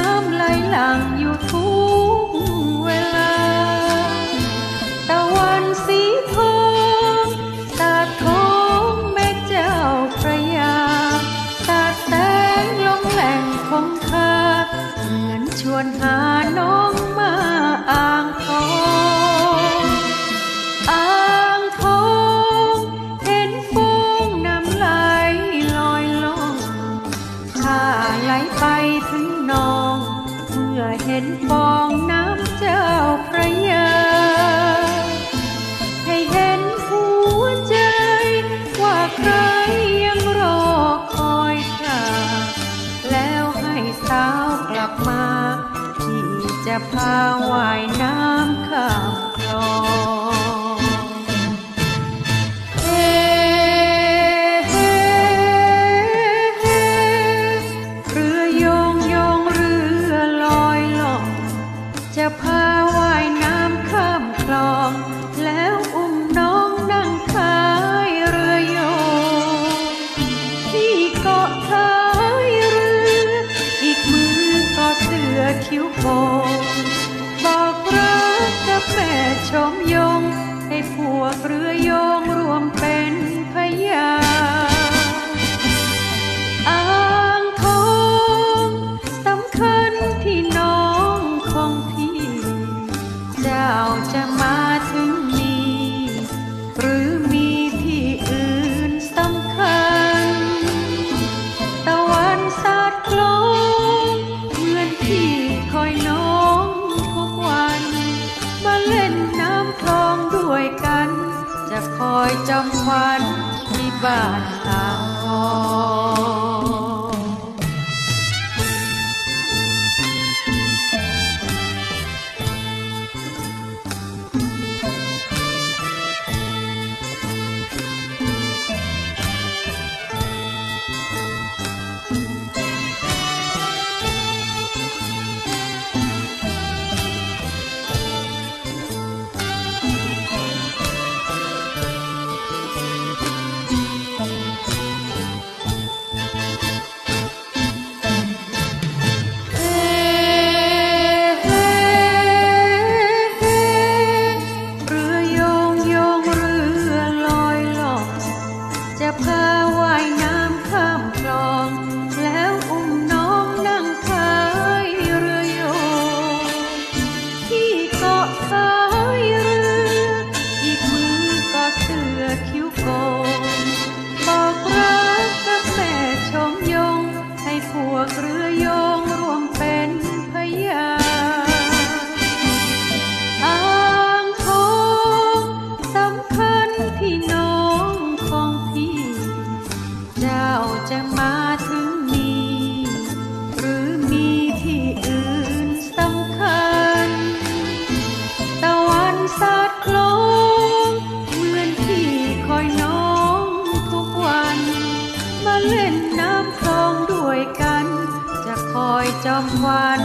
น้ำไหลหลั่งอยู่ทุกเวลา เห็นฟองน้ำเจ้าพระยา ให้เห็นหัวใจ ว่าใครยังรอคอยเธอแล้วให้สาวกลับมา ที่จะพาว่ายน้ำข้ามคลอง พงบอกรักกับแม่ชมยง ให้ผัวเรือยงรวมเป็นพยาอ่างทองสำคัญที่น้องของพี่ เจ้าจะ คอยจำวันที่บ้านตาอ น้องทุกวัน มาเล่นน้ำคลองด้วยกัน จะคอยจอมวัน